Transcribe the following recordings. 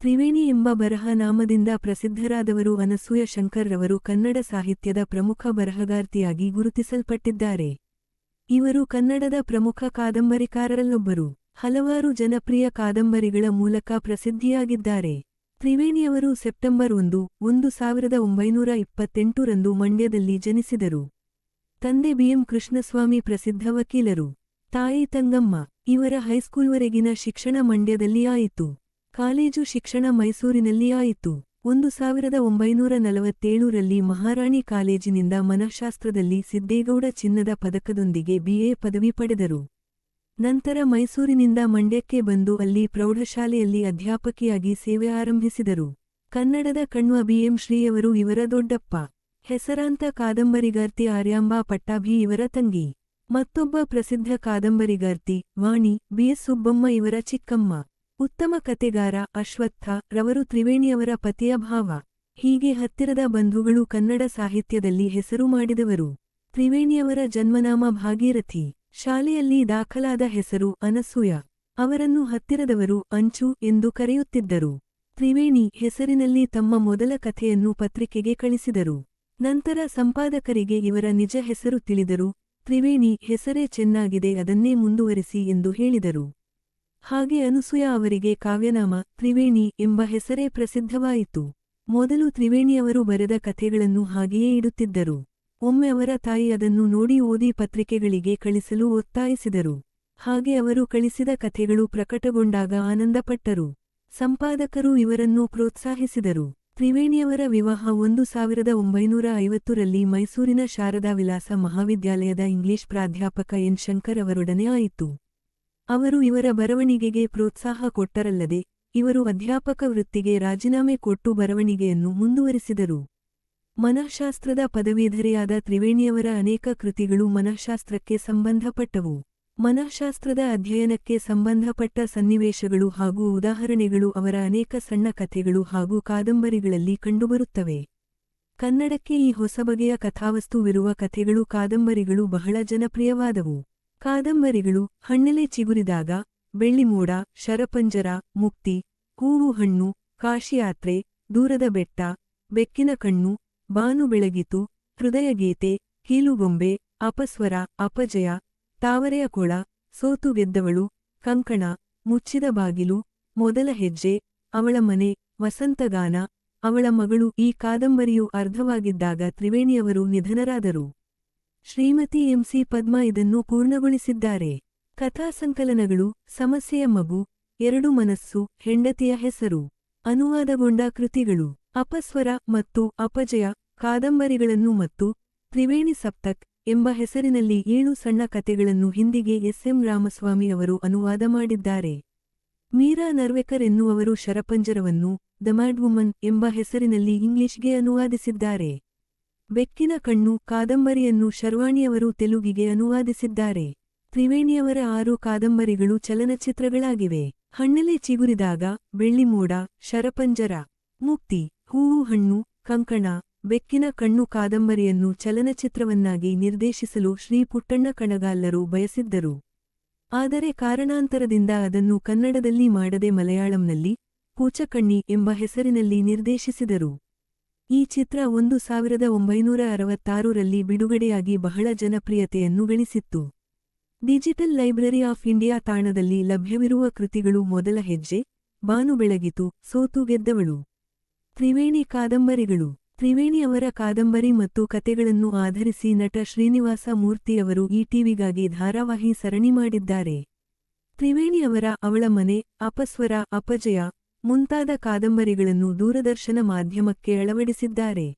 ತ್ರಿವೇಣಿ ಎಂಬ ಬರಹ ನಾಮದಿಂದ ಪ್ರಸಿದ್ಧರಾದವರು ಅನಸೂಯ ಶಂಕರ್ ರವರು ಕನ್ನಡ ಸಾಹಿತ್ಯದ ಪ್ರಮುಖ ಬರಹಗಾರ್ತಿಯಾಗಿ ಗುರುತಿಸಲ್ಪಟ್ಟಿದ್ದಾರೆ. ಇವರು ಕನ್ನಡದ ಪ್ರಮುಖ ಕಾದಂಬರಿಕಾರರಲ್ಲೊಬ್ಬರು. ಹಲವಾರು ಜನಪ್ರಿಯ ಕಾದಂಬರಿಗಳ ಮೂಲಕ ಪ್ರಸಿದ್ಧಿಯಾಗಿದ್ದಾರೆ. ತ್ರಿವೇಣಿಯವರು ಸೆಪ್ಟೆಂಬರ್ ಒಂದು ಒಂದು ಸಾವಿರದ ಒಂಬೈನೂರ ಇಪ್ಪತ್ತೆಂಟರಂದು ಮಂಡ್ಯದಲ್ಲಿ ಜನಿಸಿದರು. ತಂದೆ ಬಿಎಂ ಕೃಷ್ಣಸ್ವಾಮಿ ಪ್ರಸಿದ್ಧ ವಕೀಲರು. ತಾಯಿ ತಂಗಮ್ಮ, ಇವರ ಹೈಸ್ಕೂಲ್ವರೆಗಿನ ಶಿಕ್ಷಣ ಮಂಡ್ಯದಲ್ಲಿ ಆಯಿತು. ಕಾಲೇಜು ಶಿಕ್ಷಣ ಮೈಸೂರಿನಲ್ಲಿ ಆಯಿತು. ಒಂದು ಸಾವಿರದ ಒಂಬೈನೂರ ನಲವತ್ತೇಳರಲ್ಲಿ ಮಹಾರಾಣಿ ಕಾಲೇಜಿನಿಂದ ಮನಃಶಾಸ್ತ್ರದಲ್ಲಿ ಸಿದ್ದೇಗೌಡ ಚಿನ್ನದ ಪದಕದೊಂದಿಗೆ ಬಿಎ ಪದವಿ ಪಡೆದರು. ನಂತರ ಮೈಸೂರಿನಿಂದ ಮಂಡ್ಯಕ್ಕೆ ಬಂದು ಅಲ್ಲಿ ಪ್ರೌಢಶಾಲೆಯಲ್ಲಿ ಅಧ್ಯಾಪಕಿಯಾಗಿ ಸೇವೆ ಆರಂಭಿಸಿದರು. ಕನ್ನಡದ ಕಣ್ವ ಬಿಎಂ ಶ್ರೀಯವರು ಇವರ ದೊಡ್ಡಪ್ಪ. ಹೆಸರಾಂತ ಕಾದಂಬರಿಗಾರ್ತಿ ಆರ್ಯಾಂಬಾ ಪಟ್ಟಾಭಿ ಇವರ ತಂಗಿ. ಮತ್ತೊಬ್ಬ ಪ್ರಸಿದ್ಧ ಕಾದಂಬರಿಗಾರ್ತಿ ವಾಣಿ ಬಿಎಸ್ ಸುಬ್ಬಮ್ಮ ಇವರ ಚಿಕ್ಕಮ್ಮ. ಉತ್ತಮ ಕತೆಗಾರ ಅಶ್ವತ್ಥ ರವರು ತ್ರಿವೇಣಿಯವರ ಪತಿಯ ಭಾವ. ಹೀಗೆ ಹತ್ತಿರದ ಬಂಧುಗಳು ಕನ್ನಡ ಸಾಹಿತ್ಯದಲ್ಲಿ ಹೆಸರು ಮಾಡಿದವರು. ತ್ರಿವೇಣಿಯವರ ಜನ್ಮನಾಮ ಭಾಗೀರಥಿ. ಶಾಲೆಯಲ್ಲಿ ದಾಖಲಾದ ಹೆಸರು ಅನಸೂಯ. ಅವರನ್ನು ಹತ್ತಿರದವರು ಅಂಚು ಎಂದು ಕರೆಯುತ್ತಿದ್ದರು. ತ್ರಿವೇಣಿ ಹೆಸರಿನಲ್ಲಿ ತಮ್ಮ ಮೊದಲ ಕಥೆಯನ್ನು ಪತ್ರಿಕೆಗೆ ಕಳಿಸಿದರು. ನಂತರ ಸಂಪಾದಕರಿಗೆ ಇವರ ನಿಜ ಹೆಸರು ತಿಳಿದರು. ತ್ರಿವೇಣಿ ಹೆಸರೇ ಚೆನ್ನಾಗಿದೆ ಅದನ್ನೇ ಮುಂದುವರಿಸಿ ಎಂದು ಹೇಳಿದರು. ಹಾಗೆ ಅನುಸೂಯ ಅವರಿಗೆ ಕಾವ್ಯನಾಮ ತ್ರಿವೇಣಿ ಎಂಬ ಹೆಸರೇ ಪ್ರಸಿದ್ಧವಾಯಿತು. ಮೊದಲು ತ್ರಿವೇಣಿಯವರು ಬರೆದ ಕಥೆಗಳನ್ನು ಹಾಗೆಯೇ ಇಡುತ್ತಿದ್ದರು. ಒಮ್ಮೆ ಅವರ ತಾಯಿ ಅದನ್ನು ನೋಡಿ ಓದಿ ಪತ್ರಿಕೆಗಳಿಗೆ ಕಳಿಸಲು ಒತ್ತಾಯಿಸಿದರು. ಹಾಗೆ ಅವರು ಕಳಿಸಿದ ಕಥೆಗಳು ಪ್ರಕಟಗೊಂಡಾಗ ಆನಂದಪಟ್ಟರು. ಸಂಪಾದಕರು ಇವರನ್ನು ಪ್ರೋತ್ಸಾಹಿಸಿದರು. ತ್ರಿವೇಣಿಯವರ ವಿವಾಹ ಒಂದು ಸಾವಿರದ ಒಂಬೈನೂರ ಐವತ್ತರಲ್ಲಿ ಮೈಸೂರಿನ ಶಾರದಾ ವಿಲಾಸ ಮಹಾವಿದ್ಯಾಲಯದ ಇಂಗ್ಲಿಷ್ ಪ್ರಾಧ್ಯಾಪಕ ಎನ್. ಶಂಕರ್ ಅವರೊಡನೆ ಆಯಿತು. ಅವರು ಇವರ ಬರವಣಿಗೆಗೆ ಪ್ರೋತ್ಸಾಹ ಕೊಟ್ಟರಲ್ಲದೆ, ಇವರು ಅಧ್ಯಾಪಕ ವೃತ್ತಿಗೆ ರಾಜೀನಾಮೆ ಕೊಟ್ಟು ಬರವಣಿಗೆಯನ್ನು ಮುಂದುವರಿಸಿದರು. ಮನಃಶಾಸ್ತ್ರದ ಪದವೀಧರೆಯಾದ ತ್ರಿವೇಣಿಯವರ ಅನೇಕ ಕೃತಿಗಳು ಮನಃಶಾಸ್ತ್ರಕ್ಕೆ ಸಂಬಂಧಪಟ್ಟವು. ಮನಃಶಾಸ್ತ್ರದ ಅಧ್ಯಯನಕ್ಕೆ ಸಂಬಂಧಪಟ್ಟ ಸನ್ನಿವೇಶಗಳು ಹಾಗೂ ಉದಾಹರಣೆಗಳು ಅವರ ಅನೇಕ ಸಣ್ಣ ಕಥೆಗಳು ಹಾಗೂ ಕಾದಂಬರಿಗಳಲ್ಲಿ ಕಂಡುಬರುತ್ತವೆ. ಕನ್ನಡಕ್ಕೆ ಈ ಹೊಸಬಗೆಯ ಕಥಾವಸ್ತುವಿರುವ ಕಥೆಗಳು ಕಾದಂಬರಿಗಳು ಬಹಳ ಜನಪ್ರಿಯವಾದವು. ಕಾದಂಬರಿಗಳು ಹಣ್ಣೆಲೆ ಚಿಗುರಿದಾಗ, ಬೆಳ್ಳಿಮೋಡ, ಶರಪಂಜರ, ಮುಕ್ತಿ ಹೂವು ಹಣ್ಣು, ಕಾಶಿಯಾತ್ರೆ, ದೂರದ ಬೆಟ್ಟ, ಬೆಕ್ಕಿನ ಕಣ್ಣು, ಬಾನು ಬೆಳಗಿತು, ಹೃದಯಗೀತೆ, ಕೀಲುಗೊಂಬೆ, ಅಪಸ್ವರ, ಅಪಜಯ, ತಾವರೆಯ ಕೊಳ, ಸೋತು ಗೆದ್ದವಳು, ಕಂಕಣ, ಮುಚ್ಚಿದ ಬಾಗಿಲು, ಮೊದಲ ಹೆಜ್ಜೆ, ಅವಳ ಮನೆ, ವಸಂತಗಾನ, ಅವಳ ಮಗಳು ಈ ಕಾದಂಬರಿಯು ಅರ್ಧವಾಗಿದ್ದಾಗ ತ್ರಿವೇಣಿಯವರು ನಿಧನರಾದರು. ಶ್ರೀಮತಿ ಎಂಸಿ ಪದ್ಮ ಇದನ್ನು ಪೂರ್ಣಗೊಳಿಸಿದ್ದಾರೆ. ಕಥಾಸಂಕಲನಗಳು ಸಮಸ್ಯೆಯ ಮಗು, ಎರಡು ಮನಸ್ಸು, ಹೆಂಡತಿಯ ಹೆಸರು, ಅನುವಾದಗೊಂಡ ಕೃತಿಗಳು, ಅಪಸ್ವರ ಮತ್ತು ಅಪಜಯ, ಕಾದಂಬರಿಗಳನ್ನು ಮತ್ತು ತ್ರಿವೇಣಿ ಸಪ್ತಕ್ ಎಂಬ ಹೆಸರಿನಲ್ಲಿ ಏಳು ಸಣ್ಣ ಕಥೆಗಳನ್ನು ಹಿಂದಿಗೆ ಎಸ್ಎಂ ರಾಮಸ್ವಾಮಿ ಅವರು ಅನುವಾದ ಮಾಡಿದ್ದಾರೆ. ಮೀರಾ ನರ್ವೆಕರ್ ಎನ್ನುವರು ಶರಪಂಜರವನ್ನು ದ ಮ್ಯಾಡ್ ವುಮನ್ ಎಂಬ ಹೆಸರಿನಲ್ಲಿ ಇಂಗ್ಲಿಷ್ಗೆ ಅನುವಾದಿಸಿದ್ದಾರೆ. ಬೆಕ್ಕಿನ ಕಣ್ಣು ಕಾದಂಬರಿಯನ್ನು ಶರ್ವಾಣಿಯವರು ತೆಲುಗಿಗೆ ಅನುವಾದಿಸಿದ್ದಾರೆ. ತ್ರಿವೇಣಿಯವರ ಆರು ಕಾದಂಬರಿಗಳು ಚಲನಚಿತ್ರಗಳಾಗಿವೆ. ಹಣ್ಣಲೆ ಚಿಗುರಿದಾಗ, ಬೆಳ್ಳಿಮೋಡ, ಶರಪಂಜರ, ಮುಕ್ತಿ, ಹೂವು, ಹಣ್ಣು, ಕಂಕಣ, ಬೆಕ್ಕಿನ ಕಣ್ಣು ಕಾದಂಬರಿಯನ್ನು ಚಲನಚಿತ್ರವನ್ನಾಗಿ ನಿರ್ದೇಶಿಸಲು ಶ್ರೀ ಪುಟ್ಟಣ್ಣ ಕಣಗಾಲ್ಲರು ಬಯಸಿದ್ದರು. ಆದರೆ ಕಾರಣಾಂತರದಿಂದ ಅದನ್ನು ಕನ್ನಡದಲ್ಲಿ ಮಾಡದೆ ಮಲಯಾಳಂನಲ್ಲಿ ಪೂಚಕಣ್ಣಿ ಎಂಬ ಹೆಸರಿನಲ್ಲಿ ನಿರ್ದೇಶಿಸಿದರು. ಈ ಚಿತ್ರ ಒಂದು ಸಾವಿರದ ಒಂಬೈನೂರ ಅರವತ್ತಾರರಲ್ಲಿ ಬಿಡುಗಡೆಯಾಗಿ ಬಹಳ ಜನಪ್ರಿಯತೆಯನ್ನು ಗಳಿಸಿತ್ತು. ಡಿಜಿಟಲ್ ಲೈಬ್ರರಿ ಆಫ್ ಇಂಡಿಯಾ ತಾಣದಲ್ಲಿ ಲಭ್ಯವಿರುವ ಕೃತಿಗಳು ಮೊದಲ ಹೆಜ್ಜೆ, ಬಾನು ಬೆಳಗಿತು, ಸೋತು ಗೆದ್ದವಳು. ತ್ರಿವೇಣಿ ಕಾದಂಬರಿಗಳು. ತ್ರಿವೇಣಿ ಅವರ ಕಾದಂಬರಿ ಮತ್ತು ಕತೆಗಳನ್ನು ಆಧರಿಸಿ ನಟ ಶ್ರೀನಿವಾಸ ಮೂರ್ತಿಯವರು ಈ ಟಿವಿಗಾಗಿ ಧಾರಾವಾಹಿ ಸರಣಿ ಮಾಡಿದ್ದಾರೆ. ತ್ರಿವೇಣಿ ಅವರ ಅವಳ ಮನೆ, ಅಪಸ್ವರ, ಅಪಜಯ ಮುಂತಾದ ಕಾದಂಬರಿಗಳನ್ನು ದೂರದರ್ಶನ ಮಾಧ್ಯಮಕ್ಕೆ ಅಳವಡಿಸಿದ್ದಾರೆ.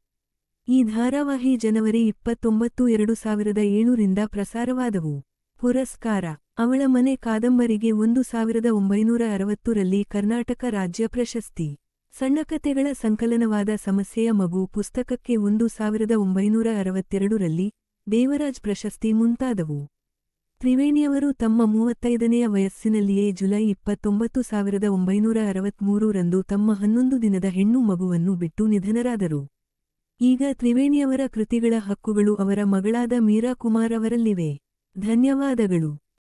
ಈ ಧಾರಾವಾಹಿ ಜನವರಿ ಇಪ್ಪತ್ತೊಂಬತ್ತು ಎರಡು ಸಾವಿರದ ಏಳರಿಂದ ಪ್ರಸಾರವಾದವು. ಪುರಸ್ಕಾರ. ಅವಳ ಮನೆ ಕಾದಂಬರಿಗೆ ಒಂದು ಸಾವಿರದ ಒಂಬೈನೂರ ಅರವತ್ತರಲ್ಲಿ ಕರ್ನಾಟಕ ರಾಜ್ಯ ಪ್ರಶಸ್ತಿ. ಸಣ್ಣಕತೆಗಳ ಸಂಕಲನವಾದ ಸಮಸ್ಯೆಯ ಮಗು ಪುಸ್ತಕಕ್ಕೆ ಒಂದು ಸಾವಿರದ ಒಂಬೈನೂರ ಅರವತ್ತೆರಡರಲ್ಲಿ ದೇವರಾಜ್ ಪ್ರಶಸ್ತಿ ಮುಂತಾದವು. ತ್ರಿವೇಣಿಯವರು ತಮ್ಮ ಮೂವತ್ತೈದನೆಯ ವಯಸ್ಸಿನಲ್ಲಿಯೇ ಜುಲೈ ಇಪ್ಪತ್ತೊಂಬತ್ತು ಸಾವಿರದ ಒಂಬೈನೂರ ಅರವತ್ಮೂರರಂದು ತಮ್ಮ ಹನ್ನೊಂದು ದಿನದ ಹೆಣ್ಣು ಮಗುವನ್ನು ಬಿಟ್ಟು ನಿಧನರಾದರು. ಈಗ ತ್ರಿವೇಣಿಯವರ ಕೃತಿಗಳ ಹಕ್ಕುಗಳು ಅವರ ಮಗಳಾದ ಮೀರಾ ಕುಮಾರ್ ಅವರಲ್ಲಿವೆ ಧನ್ಯವಾದಗಳು.